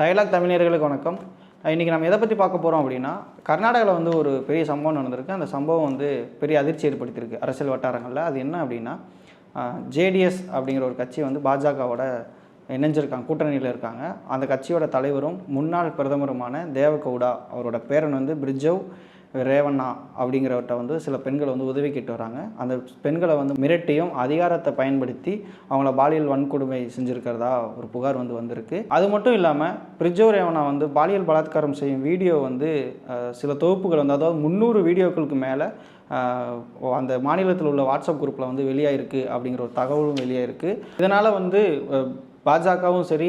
Dialogue தமிழர்களுக்கு வணக்கம். இன்றைக்கி நம்ம எதை பற்றி பார்க்க போகிறோம் அப்படின்னா கர்நாடகாவில் வந்து ஒரு பெரிய சம்பவம் நடந்திருக்கு. அந்த சம்பவம் வந்து பெரிய அதிர்ச்சி ஏற்படுத்தியிருக்கு அரசியல் வட்டாரங்களில். அது என்ன அப்படின்னா ஜேடிஎஸ் அப்படிங்கிற ஒரு கட்சி வந்து பாஜகவோட இணைஞ்சிருக்காங்க கூட்டணியில் இருக்காங்க. அந்த கட்சியோட தலைவரும் முன்னாள் பிரதமருமான தேவகவுடா அவரோட பேரன் வந்து பிரிஜவ் ரேவண்ணா அப்படிங்கிறவர்கிட்ட வந்து சில பெண்களை வந்து உதவி கேட்டு வராங்க. அந்த பெண்களை வந்து மிரட்டியும் அதிகாரத்தை பயன்படுத்தி அவங்கள பாலியல் வன்கொடுமை செஞ்சுருக்கிறதா ஒரு புகார் வந்து வந்திருக்கு. அது மட்டும் இல்லாமல் பிரிஜோ ரேவண்ணா வந்து பாலியல் பலாத்காரம் செய்யும் வீடியோ வந்து சில தொகுப்புகள் வந்து அதாவது முந்நூறு வீடியோக்களுக்கு மேலே அந்த மாநிலத்தில் உள்ள வாட்ஸ்அப் குரூப்பில் வந்து வெளியாயிருக்கு அப்படிங்கிற ஒரு தகவலும் வெளியாயிருக்கு. இதனால் வந்து பாஜகவும் சரி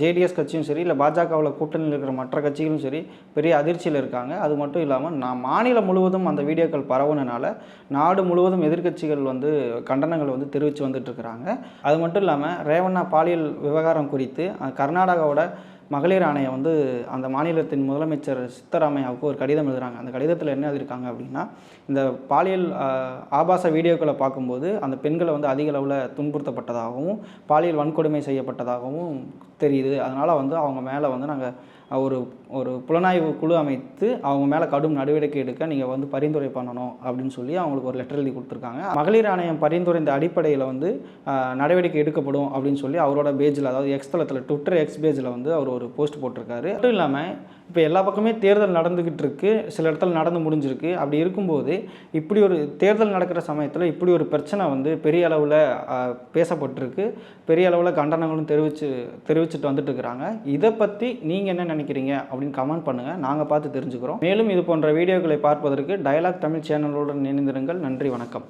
ஜேடிஎஸ் கட்சியும் சரி இல்லை பாஜகவில் கூட்டணியில் இருக்கிற மற்ற கட்சிகளும் சரி பெரிய அதிர்ச்சியில் இருக்காங்க. அது மட்டும் இல்லாமல் நான் மாநிலம் முழுவதும் அந்த வீடியோக்கள் பரவுனனால நாடு முழுவதும் எதிர்க்கட்சிகள் வந்து கண்டனங்கள் வந்து தெரிவித்து வந்துட்டு இருக்கிறாங்க. அது மட்டும் இல்லாமல் ரேவண்ணா பாலியல் விவகாரம் குறித்து கர்நாடகாவோட மகளிர் ஆணையம் வந்து அந்த மாநிலத்தின் முதலமைச்சர் சித்தராமையாவுக்கு ஒரு கடிதம் எழுதுறாங்க. அந்த கடிதத்தில் என்ன எழுதியிருக்காங்க அப்படின்னா இந்த பாலியல் ஆபாச வீடியோக்களை பார்க்கும்போது அந்த பெண்களை வந்து அதிக அளவில் துன்புறுத்தப்பட்டதாகவும் பாலியல் வன்கொடுமை செய்யப்பட்டதாகவும் தெரியுது. அதனால் வந்து அவங்க மேலே வந்து நாங்கள் ஒரு ஒரு புலனாய்வு குழு அமைத்து அவங்க மேலே கடும் நடவடிக்கை எடுக்க நீங்கள் வந்து பரிந்துரை பண்ணணும் அப்படின்னு சொல்லி அவங்களுக்கு ஒரு லெட்டர் எழுதி கொடுத்துருக்காங்க. மகளிர் ஆணையம் பரிந்துரைந்த அடிப்படையில் வந்து நடவடிக்கை எடுக்கப்படும் அப்படின்னு சொல்லி அவரோட பேஜில் அதாவது எக்ஸ் தளத்தில் ட்விட்டர் எக்ஸ் பேஜில் வந்து அவர் ஒரு போஸ்ட் போட்டிருக்காரு. மட்டும் இல்லாமல் இப்போ எல்லா பக்கமே தேர்தல் நடந்துக்கிட்டு இருக்கு. சில இடத்துல நடந்து முடிஞ்சிருக்கு. அப்படி இருக்கும்போது இப்படி ஒரு தேர்தல் நடக்கிற சமயத்தில் இப்படி ஒரு பிரச்சனை வந்து பெரிய அளவில் பேசப்பட்டிருக்கு. பெரிய அளவில் கண்டனங்களும் தெரிவித்து தெரிவிச்சுட்டு வந்துட்டு இருக்கிறாங்க. இதை பற்றி நீங்கள் என்ன நினைக்கிறீங்க அப்படின்னு கமெண்ட் பண்ணுங்கள் நாங்கள் பார்த்து தெரிஞ்சுக்கிறோம். மேலும் இது போன்ற வீடியோக்களை பார்ப்பதற்கு டயலாக் தமிழ் சேனலுடன் இணைந்திருங்கள். நன்றி வணக்கம்.